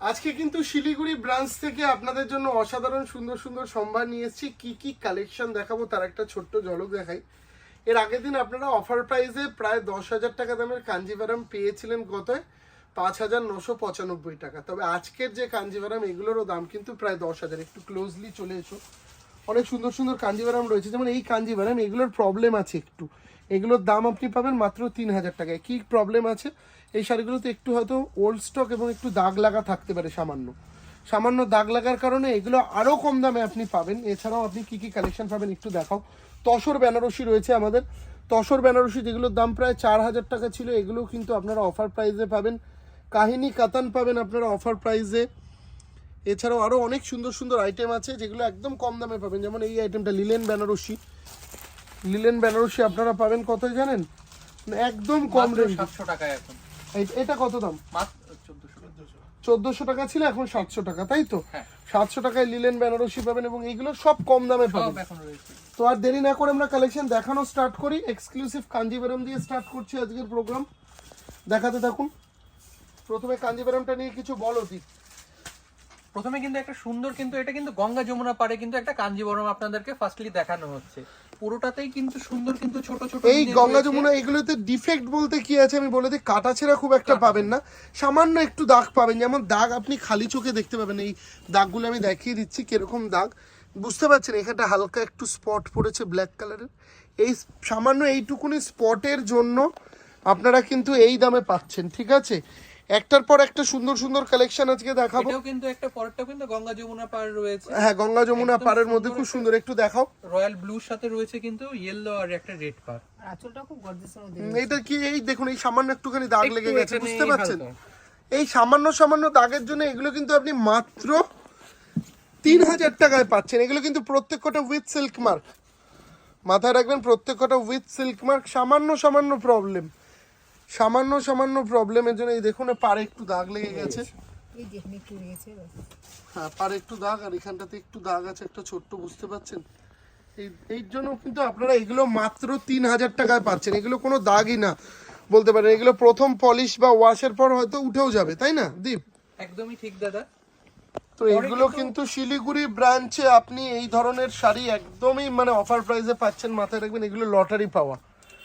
আজকে কিন্তু শিলিগুড়ি ব্রাঞ্চ থেকে আপনাদের জন্য অসাধারণ সুন্দর সুন্দর সম্ভার নিয়ে এসেছি। কী কী কালেকশন দেখাবো তার একটা ছোট্ট ঝলক দেখাই। এর আগের দিন আপনারা অফার প্রাইসে প্রায় দশ হাজার টাকা দামের কাঞ্জিভারাম পেয়েছিলেন গতয় পাঁচ হাজার নশো পঁচানব্বই টাকা। তবে আজকের যে কাঞ্জিভারাম, এগুলোরও দাম কিন্তু প্রায় দশ হাজার। একটু ক্লোজলি চলে এসো। অনেক সুন্দর সুন্দর কাঞ্জিভারাম রয়েছে। যেমন এই কাঞ্জিভারাম এগুলোর প্রবলেম আছে একটু। এগুলোর দাম আপনি পাবেন মাত্র তিন হাজার টাকায়। কী প্রবলেম আছে? এই শাড়িগুলোতে একটু হয়তো ওল্ড স্টক এবং একটু দাগ লাগা থাকতে পারে সামান্য। সামান্য দাগ লাগার কারণে এগুলো আরও কম দামে আপনি পাবেন। এছাড়াও আপনি কি কি কালেকশন পাবেন একটু দেখাও। তসর বেনারসি রয়েছে আমাদের। তসর বেনারসি যেগুলোর দাম প্রায় চার হাজার টাকা ছিল এগুলো কিন্তু আপনারা অফার প্রাইসে পাবেন। কাহিনী কাতান পাবেন আপনারা অফার প্রাইসে এছাড়াও আরও অনেক সুন্দর সুন্দর আইটেম আছে যেগুলো একদম কম দামে পাবেন। যেমন এই আইটেমটা লিলেন বেনারসি লিলেন বেনারসি আপনারা পাবেন কত জানেন? একদম কম রেঞ্জ সাতশো টাকায় এখন। এটা কত দাম? চোদ্দশো টাকা। ছিল এখন সাতশো টাকা তাই তো? হ্যাঁ। সাতশো টাকায় লিলেন বেনারসি পাবেন এবং এইগুলো সব কম দামে পাবেন। তো আর দেরি না করে আমরা কালেকশন দেখানো স্টার্ট করি। এক্সক্লুসিভ কাঞ্জিভারাম দিয়ে স্টার্ট করছি আজকের প্রোগ্রাম দেখাতে থাকুন। প্রথমে কাঞ্জিভারামটা নিয়ে কিছু বলো দি। প্রথমে কিন্তু একটা সুন্দর কিন্তু এটা কিন্তু গঙ্গা যমুনা পারে কিন্তু একটা কাঞ্জিবরম আপনাদেরকে ফার্স্টলি দেখানো হচ্ছে। পুরোটাতেই কিন্তু সুন্দর কিন্তু ছোট ছোট এই গঙ্গা যমুনা এগুলোতে ডিফেক্ট বলতে কি আছে আমি বলে দিই কাটা ছেঁড়া খুব একটা পাবেন না। সামান্য একটু দাগ পাবেন যেমন দাগ আপনি খালি চোখে দেখতে পাবেন। এই দাগগুলো আমি দেখিয়ে দিচ্ছি কীরকম দাগ। বুঝতে পারছেন এখানটা হালকা একটু স্পট পড়েছে ব্ল্যাক কালারের এই সামান্য এইটুকুনি স্পটের জন্য আপনারা কিন্তু এই দামে পাচ্ছেন ঠিক আছে? একটার পর একটা সুন্দর সুন্দর কালেকশন আজকে দেখাবো। এটাও কিন্তু একটা পরেরটাও কিন্তু গঙ্গা যমুনা পার রয়েছে। হ্যাঁ গঙ্গা যমুনা পাড়ের মধ্যে খুব সুন্দর একটু দেখাও। রয়্যাল ব্লুর সাথে রয়েছে কিন্তু ইয়েলো আর একটা রেড পার আঁচলটা খুব গর্জেসের মধ্যে এটা কি এই দেখুন এই সামান্য একটুখানি দাগ লেগে গেছে বুঝতে পারছেন? এই সামান্য সামান্য দাগের জন্য এগুলো কিন্তু আপনি মাত্র তিন হাজার টাকায় পাচ্ছেন। এগুলো কিন্তু প্রত্যেক কটা উইথ সিল্ক মার্ক মাথায় রাখবেন প্রত্যেক কটা উইথ সিল্ক মার্ক সামান্য সামান্য প্রবলেম সামান্য সামান্য প্রবলেমের জন্য এই দেখুন পারে একটু দাগ লেগে গেছে। হ্যাঁ পারে একটু দাগ আর এখানটাতে একটু দাগ আছে একটা ছোট্ট বুঝতে পারছেন? এই এই জন্য কিন্তু আপনারা এগুলো মাত্র তিন হাজার টাকায় পাচ্ছেন। এগুলো কোনো দাগই না বলতে পারেন। এগুলো প্রথম পলিশ বা ওয়াশের পর হয়তো উঠেও যাবে তাই না দীপ? একদমই ঠিক দাদা। তো এগুলো কিন্তু শিলিগুড়ি ব্রাঞ্চে আপনি এই ধরনের শাড়ি একদমই মানে অফার প্রাইসে পাচ্ছেন মাথায় রাখবেন এগুলো লটারি পাওয়া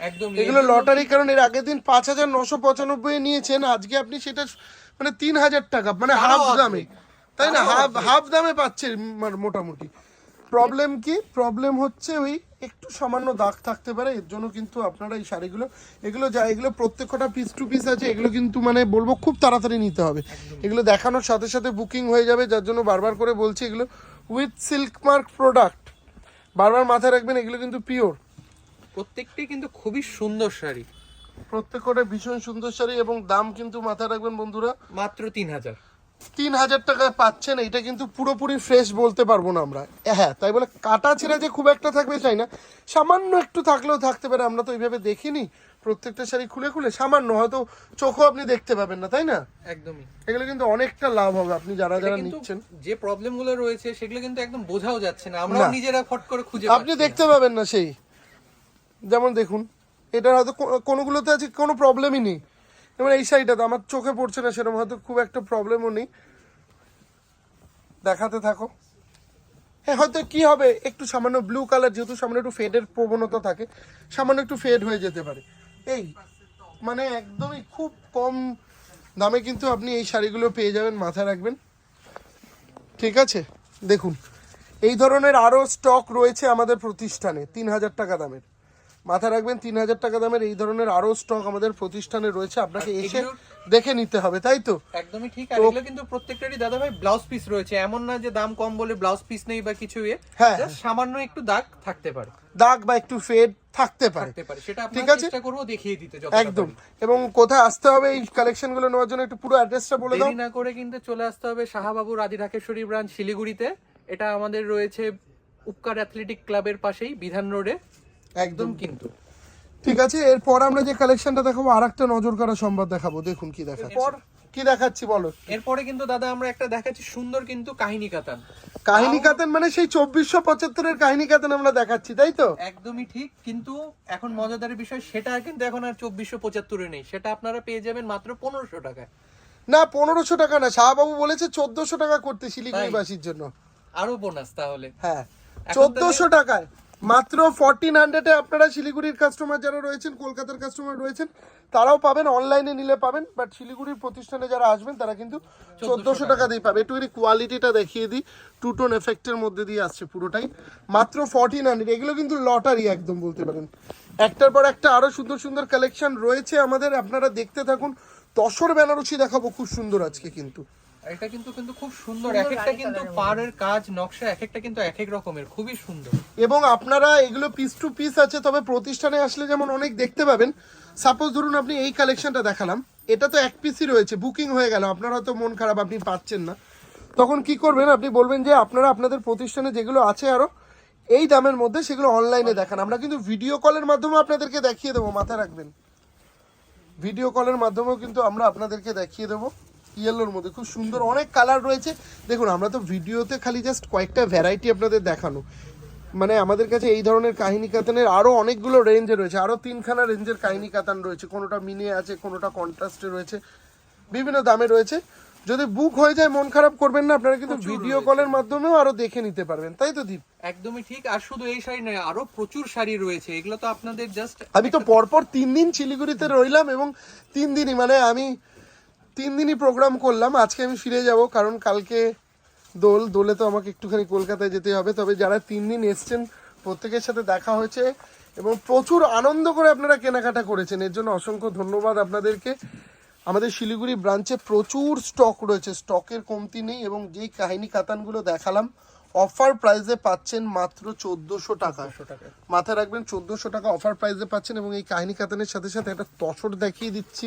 একদম এগুলো লটারি কারণ এর আগের দিন পাঁচ হাজার নশো পঁচানব্বই নিয়েছেন আজকে আপনি সেটা মানে তিন হাজার টাকা মানে হাফ দামে। তাই না? হাফ হাফ দামে পাচ্ছেন মানে মোটামুটি। প্রবলেম কি? প্রবলেম হচ্ছে ওই একটু সামান্য দাগ থাকতে পারে এর জন্য কিন্তু আপনারা এই শাড়িগুলো এগুলো যা এগুলো প্রত্যেকটা পিস টু পিস আছে এগুলো কিন্তু মানে বলব খুব তাড়াতাড়ি নিতে হবে। এগুলো দেখানোর সাথে সাথে বুকিং হয়ে যাবে যার জন্য বারবার করে বলছি এগুলো উইথ সিল্ক মার্ক প্রোডাক্ট বারবার মাথায় রাখবেন এগুলো কিন্তু পিওর প্রত্যেকটি কিন্তু খুবই সুন্দর শাড়ি। প্রত্যেকটা ভীষণ সুন্দর শাড়ি এবং দাম কিন্তু মাথায় রাখবেন বন্ধুরা। মাত্র তিন হাজার। তিন হাজার টাকায় পাচ্ছেন এটা কিন্তু পুরোপুরি ফ্রেশ বলতে পারব না আমরা। হ্যাঁ তাই বলে কাটা ছেঁড়া যে খুব একটা থাকবে চাই না। সামান্য একটু থাকলেও থাকতে পারে আমরা তো ওইভাবে দেখিনি। প্রত্যেকটা শাড়ি খুলে খুলে সামান্য হয়তো চোখও আপনি দেখতে পাবেন না তাই না? একদমই। এগুলো কিন্তু অনেকটা লাভ হবে আপনি যারা যারা নিচ্ছেন। যে প্রবলেমগুলো রয়েছে সেগুলো কিন্তু একদম বোঝাও যাচ্ছে না। আমরা নিজেরা ফট করে খুঁজে আপনি দেখতে পাবেন না সেই। যেমন দেখুন, এটার হয়তো কোনোগুলোতে আছে কোনো প্রবলেমই নেই। যেমন এই সাইডটাতে আমার চোখে পড়ছে না, সেরকম হয়তো খুব একটা প্রবলেমও নেই। দেখাতে থাকো। হ্যাঁ হয়তো কি হবে, একটু সামান্য ব্লু কালার যেহেতু সামান্য একটু ফেডের প্রবণতা থাকে, সামান্য একটু ফেড হয়ে যেতে পারে। এই মানে একদমই খুব কম দামে কিন্তু আপনি এই শাড়িগুলো পেয়ে যাবেন, মাথায় রাখবেন। ঠিক আছে? দেখুন, এই ধরনের আরও স্টক রয়েছে আমাদের প্রতিষ্ঠানে, তিন হাজার টাকা দামের। মাথায় রাখবেন তিন হাজার টাকা দামের এই ধরনের আরও স্টক আমাদের প্রতিষ্ঠানে রয়েছে। আপনাকে এসে দেখে নিতে হবে তাই তো? একদমই ঠিক। আর এগুলো কিন্তু প্রত্যেকটারই দাদা ভাই ব্লাউজ পিস রয়েছে। এমন না যে দাম কম বলে ব্লাউজ পিস নেই বা কিছু ইয়ে হ্যাঁ, সামান্য একটু দাগ থাকতে পারে। দাগ বা একটু ফেড থাকতে পারে। পারে। সেটা ঠিক আছে। চেষ্টা করব দেখিয়ে দিতে একদম। এবং কোথায় আসতে হবে এই কালেকশনগুলো নেওয়ার জন্য একটু পুরো অ্যাড্রেসটা বলে দাও। না করে কিন্তু চলে আসতে হবে শাহবাবু রাধি ঢাকেশ্বরী ব্রাঞ্চ শিলিগুড়িতে। এটা আমাদের রয়েছে উপকার অ্যাথলেটিক ক্লাবের পাশেই বিধান রোডে একদম কিন্তু। ঠিক আছে এরপর আমরা যে কালেকশনটা দেখাবো আর একটা নজর করা সম্বাদ দেখাবো। দেখুন কি দেখাচ্ছি। কি দেখাচ্ছি বলো? এরপরে কিন্তু দাদা আমরা একটা দেখাচ্ছি সুন্দর কিন্তু কাহিনী কাতান। কাহিনী কাতেন মানে সেই চব্বিশশো পঁচাত্তরের কাহিনী কাতেন আমরা দেখাচ্ছি তাই তো? একদমই ঠিক কিন্তু এখন মজাদারের বিষয় সেটা কিন্তু এখন আর চব্বিশশো পঁচাত্তরে নেই। সেটা আপনারা পেয়ে যাবেন মাত্র পনেরোশো টাকায়। না পনেরোশো টাকা না শাহবাবু বলেছে চোদ্দশো টাকা করতে শিলিগুড়িবাসীর জন্য। আরও বোনাস তাহলে। হ্যাঁ চোদ্দশো টাকায়। মাত্র ফোরটিন হান্ড্রেডে আপনারা শিলিগুড়ির কাস্টমার যারা রয়েছেন কলকাতার কাস্টমার রয়েছেন তারাও পাবেন অনলাইনে নিলে পাবেন বাট শিলিগুড়ির প্রতিষ্ঠানে যারা আসবেন তারা কিন্তু চোদ্দশো টাকা। দিয়ে পাবে। একটুখানি কোয়ালিটিটা দেখিয়ে দিই টু টোন এফেক্টের মধ্যে দিয়ে আসছে পুরোটাই। মাত্র ফোরটিন হান্ড্রেড এগুলো কিন্তু লটারি একদম বলতে পারেন। একটার পর একটা আরও সুন্দর সুন্দর কালেকশন রয়েছে আমাদের আপনারা দেখতে থাকুন। তসর বেনারসি দেখাবো খুব সুন্দর আজকে কিন্তু। এটা কিন্তু কিন্তু খুব সুন্দর এক একটা কিন্তু পাড়ের কাজ নকশা এক একটা কিন্তু এক এক রকমের খুবই সুন্দর। এবং আপনারা এগুলো পিস টু পিস আছে তবে প্রতিষ্ঠানে আসলে যেমন অনেক দেখতে পাবেন। সাপোজ ধরুন আপনি এই কালেকশনটা দেখালাম এটা তো এক পিসই রয়েছে বুকিং হয়ে গেল আপনার হয়তো মন খারাপ আপনি পাচ্ছেন না। তখন কি করবেন? আপনি বলবেন যে আপনারা আপনাদের প্রতিষ্ঠানে যেগুলো আছে আরও এই দামের মধ্যে সেগুলো অনলাইনে দেখান। আমরা কিন্তু ভিডিও কলের মাধ্যমে আপনাদেরকে দেখিয়ে দেবো মাথায় রাখবেন। ভিডিও কলের মাধ্যমেও কিন্তু আমরা আপনাদেরকে দেখিয়ে দেবো। ইয়েলোর মধ্যে খুব সুন্দর অনেক কালার রয়েছে। দেখুন আমরা তো ভিডিওতে খালি জাস্ট কয়েকটা ভ্যারাইটি আপনাদের দেখানো। মানে আমাদের কাছে এই ধরনের কাহিনী কাতানের আরও অনেকগুলো রেঞ্জে রয়েছে আরও তিনখানা রেঞ্জের কাহিনী কাতান রয়েছে। কোনোটা মিনে আছে কোনোটা কন্ট্রাস্টে রয়েছে বিভিন্ন দামে রয়েছে। যদি বুক হয়ে যায় মন খারাপ করবেন না আপনারা কিন্তু ভিডিও কলের মাধ্যমেও আরও দেখে নিতে পারবেন। তাই তো দীপ? একদমই ঠিক আর শুধু এই শাড়ি নয় আরও প্রচুর শাড়ি রয়েছে। এগুলো তো আপনাদের জাস্ট আমি তো পরপর তিন দিন শিলিগুড়িতে রইলাম এবং তিন দিনই মানে আমি তিন দিনই প্রোগ্রাম করলাম আজকে আমি ফিরে যাব কারণ কালকে দোল দোলে তো আমাকে একটুখানি কলকাতায় যেতে হবে। তবে যারা তিন দিন এসছেন প্রত্যেকের সাথে দেখা হয়েছে এবং প্রচুর আনন্দ করে আপনারা কেনাকাটা করেছেন। এর জন্য অসংখ্য ধন্যবাদ আপনাদেরকে। আমাদের শিলিগুড়ি ব্রাঞ্চে প্রচুর স্টক রয়েছে। স্টকের কমতি নেই এবং যেই কাহিনী কাতানগুলো দেখালাম অফার প্রাইসে পাচ্ছেন মাত্র চোদ্দোশো টাকা। মাথায় রাখবেন চোদ্দোশো টাকা অফার প্রাইসে পাচ্ছেন এবং এই কাহিনী কাতানের সাথে সাথে একটা তসর দেখিয়ে দিচ্ছি।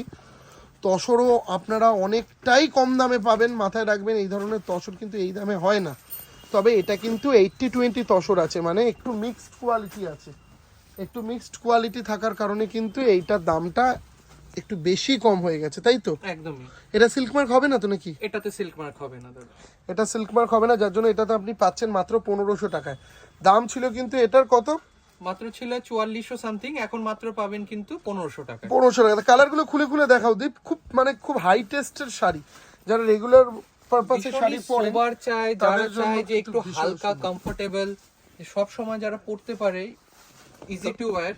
তসরও আপনারা অনেকটাই কম দামে পাবেন মাথায় রাখবেন এই ধরনের তসর কিন্তু এই দামে হয় না। তবে এটা কিন্তু এইটটি টোয়েন্টি তসর আছে মানে একটু মিক্সড কোয়ালিটি আছে। একটু মিক্সড কোয়ালিটি থাকার কারণে কিন্তু এইটার দামটা একটু বেশি কম হয়ে গেছে তাই তো? একদমই। এটা সিল্ক মার্ক হবে না তো নাকি? এটাতে সিল্ক মার্ক হবে না দাদা। এটা সিল্ক মার্ক হবে না যার জন্য এটাতে আপনি পাচ্ছেন মাত্র পনেরোশো টাকায়। দাম ছিল কিন্তু এটার কত? মাত্র ছিল চুয়াল্লিশশো সামথিং এখন মাত্র পাবেন কিন্তু পনেরোশো টাকা। পনেরোশো টাকা। কালারগুলো খুলে খুলে দেখাও দীপ। খুব মানে খুব হাই টেস্টের শাড়ি। যারা রেগুলার পারপাসে শাড়ি পরে চাই যারা চায় যে একটু হালকা। কমফোর্টেবল সব সময় যারা পড়তে পারে ইজি টু ওয়্যার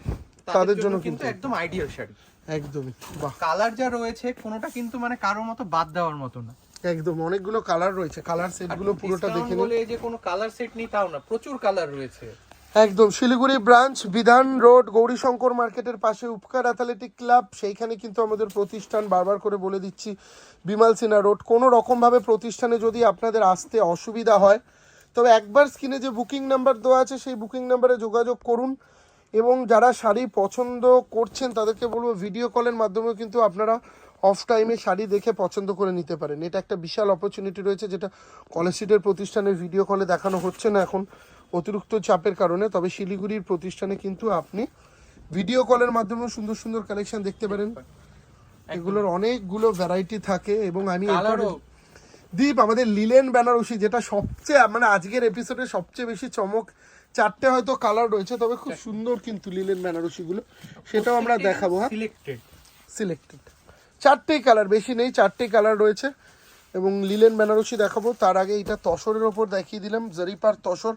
তাদের জন্য কিন্তু একদম আইডিয়াল শাড়ি। একদমই বাহ। কালার যা রয়েছে কোনোটা কিন্তু মানে কারোর মতো বাদ দেওয়ার মতো না। একদম অনেকগুলো কালার রয়েছে। কালার সেটগুলো পুরোটা দেখে বলে যে কোনো কালার সেট নেই তাও না। প্রচুর কালার রয়েছে। একদম শিলিগুড়ি ব্রাঞ্চ, বিধান রোড, গৌরীশঙ্কর মার্কেটের পাশে উপকার অ্যাথলেটিক ক্লাব। সেইখানে কিন্তু আমাদের প্রতিষ্ঠান বারবার করে বলে দিচ্ছি, বিমাল সিনহা রোড। কোনো রকমভাবে প্রতিষ্ঠানে যদি আপনাদের আসতে অসুবিধা হয়, তবে একবার স্ক্রিনে যে বুকিং নাম্বার দেওয়া আছে, সেই বুকিং নাম্বারে যোগাযোগ করুন। এবং যারা শাড়ি পছন্দ করছেন, তাদেরকে বলব ভিডিও কলের মাধ্যমেও কিন্তু আপনারা অফ টাইমে শাড়ি দেখে পছন্দ করে নিতে পারেন। এটা একটা বিশাল অপরচুনিটি রয়েছে, যেটা কলেজ স্ট্রিটের প্রতিষ্ঠানে ভিডিও কলে দেখানো হচ্ছে না এখন। অতিরিক্ত চাপের কারণে তবে শিলিগুড়ির প্রতিষ্ঠানে কিন্তু আপনি ভিডিও কলের মাধ্যমেও সুন্দর সুন্দর কালেকশন দেখতে পারেন। এগুলোর অনেকগুলো ভ্যারাইটি থাকে এবং আমি দীপ আমাদের লিলেন বেনারসি যেটা সবচেয়ে মানে আজকের এপিসোডে সবচেয়ে বেশি চমক চারটে হয়তো কালার রয়েছে তবে খুব সুন্দর কিন্তু লিলেন বেনারসি গুলো সেটাও আমরা দেখাবো হ্যাঁ? সিলেক্টেড সিলেক্টেড চারটেই কালার বেশি নেই চারটেই কালার রয়েছে। এবং লিলেন বেনারসি দেখাবো তার আগে এটা তসরের ওপর দেখিয়ে দিলাম জরিপার তসর।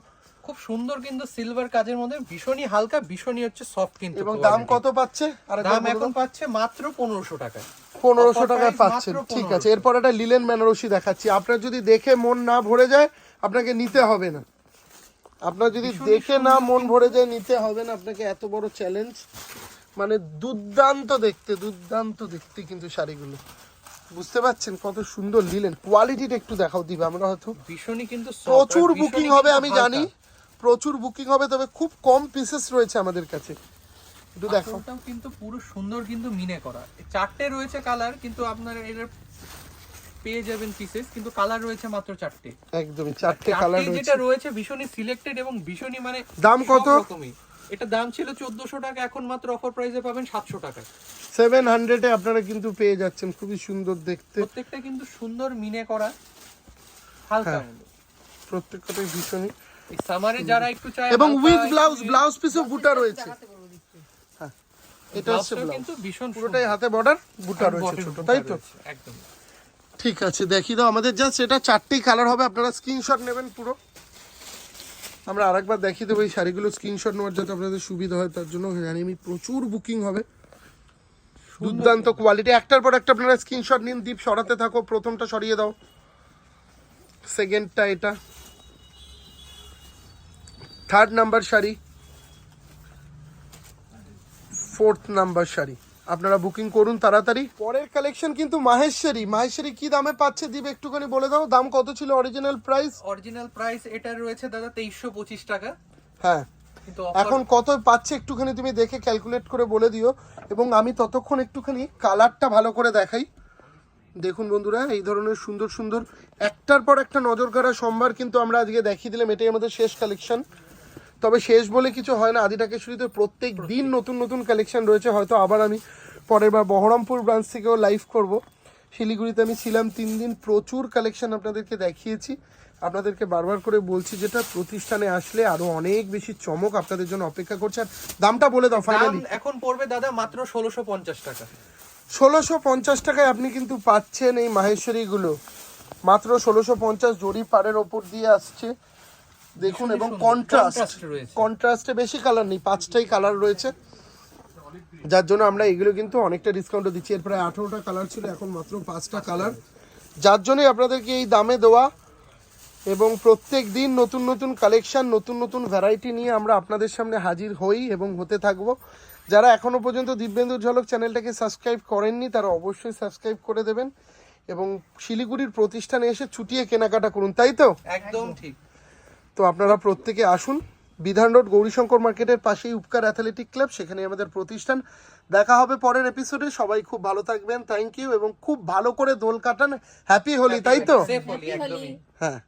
খুব সুন্দর কিন্তু সিলভার কাজের মধ্যে ভীষণই হালকা ভীষণই হচ্ছে সফট কিন্তু এবং দাম কত পাচ্ছে? আর দাম এখন পাচ্ছে মাত্র পনেরোশো টাকায়। পনেরোশো টাকায় পাচ্ছেন। ঠিক আছে এরপর একটা লিলেন বেনারসি দেখাচ্ছি। আপনার যদি দেখে মন না ভরে যায় আপনাকে নিতে হবে না। আপনার যদি দেখে না মন ভরে যায় নিতে হবে না। আপনাকে এত বড় চ্যালেঞ্জ মানে দুর্দান্ত দেখতে দুর্দান্ত দেখতে কিন্তু শাড়িগুলো। বুঝতে পারছেন কত সুন্দর লিলেন কোয়ালিটিটা একটু দেখাও দিবে আমরা হয়তো। ভীষণই কিন্তু প্রচুর বুকিং হবে আমি জানি। প্রচুর বুকিং হবে তবে খুব কম পিসেস রয়েছে আমাদের কাছে। একটু দেখো। কিন্তু পুরো সুন্দর কিন্তু মিনে করা। চারটে রয়েছে কালার কিন্তু আপনারা এর পেয়ে যাবেন পিসেস কিন্তু কালার রয়েছে মাত্র চারটে। একদমই চারটে কালার রয়েছে যেটা রয়েছে। ভীষণই সিলেক্টেড এবং ভীষণই মানে দাম কত? এটা দাম ছিল চোদ্দশো টাকা এখন মাত্র অফার প্রাইসে পাবেন সাতশো টাকা। সেভেন হান্ড্রেডে আপনারা কিন্তু পেয়ে যাচ্ছেন খুবই সুন্দর দেখতে। প্রত্যেকটা কিন্তু সুন্দর মিনে করা হালকা হ্যাঁ। প্রত্যেকটাই ভীষণই। সামারে যারা একটু চায় এবং উইথ ব্লাউজ ব্লাউজ পিসও বুটা রয়েছে। দিচ্ছি। এটা হচ্ছে ব্লাউজ কিন্তু ভীষণ পুরোটাই হাতে বর্ডার বুটা রয়েছে ছোট তাই তো? একদম। ঠিক আছে দেখিয়ে দাও আমাদের জাস্ট এটা চারটেই কালার হবে আপনারা স্ক্রিনশট নেবেন পুরো। আমরা আরেকবার দেখিয়ে দেবো এই শাড়িগুলো স্ক্রিনশট নেওয়ার যাতে আপনাদের সুবিধা হয় তার জন্য জানি আমি প্রচুর বুকিং হবে। দুর্দান্ত কোয়ালিটি একটার পর একটা আপনারা স্ক্রিনশট নিন দীপ সরাতে থাকো প্রথমটা সরিয়ে দাও। সেকেন্ডটা এটা। Third number sari fourth number sari আপনারা বুকিং করুন তাড়াতাড়ি। পরের কালেকশন কিন্তু মাহেশ্বরী মাহেশ্বরী কি দামে পাচ্ছে দিবে একটুখানি বলে দাও। দাম কত ছিল অরিজিনাল প্রাইস অরিজিনাল প্রাইস এটা রয়েছে দাদা তেইশশো পঁচিশ টাকা। হ্যাঁ। এখন কত পাচ্ছে একটুখানি তুমি দেখে ক্যালকুলেট করে বলে দিও। এবং আমি ততক্ষণ একটুখানি কালারটা ভালো করে দেখাই। দেখুন বন্ধুরা এই ধরনের সুন্দর সুন্দর একটার পর একটা নজর কাড়া সম্ভার কিন্তু আমরা আজকে দেখিয়ে দিলাম। এটাই আমাদের শেষ কালেকশন তবে শেষ বলে কিছু হয় না। আদিটাকেশ্বরীতে প্রত্যেক দিন নতুন নতুন কালেকশন রয়েছে। হয়তো আবার আমি পরের বার বহরমপুর ব্রাঞ্চ থেকেও লাইভ করব। শিলিগুড়িতে আমি ছিলাম তিন দিন। প্রচুর কালেকশন আপনাদেরকে দেখিয়েছি। আপনাদেরকে বারবার করে বলছি যেটা প্রতিষ্ঠানে আসলে আরও অনেক বেশি চমক আপনাদের জন্য অপেক্ষা করছে। আর দামটা বলে দাও ফাইনালি এখন পড়বে দাদা মাত্র ষোলোশো পঞ্চাশ টাকা। ষোলোশো পঞ্চাশ টাকায় আপনি কিন্তু পাচ্ছেন এই মাহেশ্বরীগুলো। মাত্র ষোলোশো পঞ্চাশ জরি পাড়ের ওপর দিয়ে আসছে। দেখুন এবং। কন্ট্রাস্ট কন্ট্রাস্টে বেশি কালার নেই পাঁচটাই কালার রয়েছে। যার জন্য আমরা এগুলো কিন্তু অনেকটা ডিসকাউন্টও দিচ্ছি। এর প্রায় আঠেরোটা কালার ছিল এখন মাত্র পাঁচটা কালার যার জন্যই আপনাদেরকে এই দামে দেওয়া এবং প্রত্যেক দিন নতুন নতুন কালেকশন নতুন নতুন ভ্যারাইটি নিয়ে আমরা আপনাদের সামনে হাজির হই এবং হতে থাকব। যারা এখনও পর্যন্ত দিব্যেন্দুর ঝলক চ্যানেলটাকে সাবস্ক্রাইব করেননি তারা অবশ্যই সাবস্ক্রাইব করে দেবেন। এবং শিলিগুড়ির প্রতিষ্ঠানে এসে ছুটিয়ে কেনাকাটা করুন তাই তো? একদম ঠিক। তো আপনারা প্রত্যেকে আসুন। বিধান রোড গৌরীশঙ্কর মার্কেটের পাশেই উপকার অ্যাথলেটিক ক্লাব সেখানে আমাদের প্রতিষ্ঠান। দেখা হবে পরের এপিসোডে সবাই খুব ভালো থাকবেন। থ্যাংক ইউ এবং খুব ভালো করে দোল কাটান। হ্যাপি হোলি তাই তো? হ্যাঁ।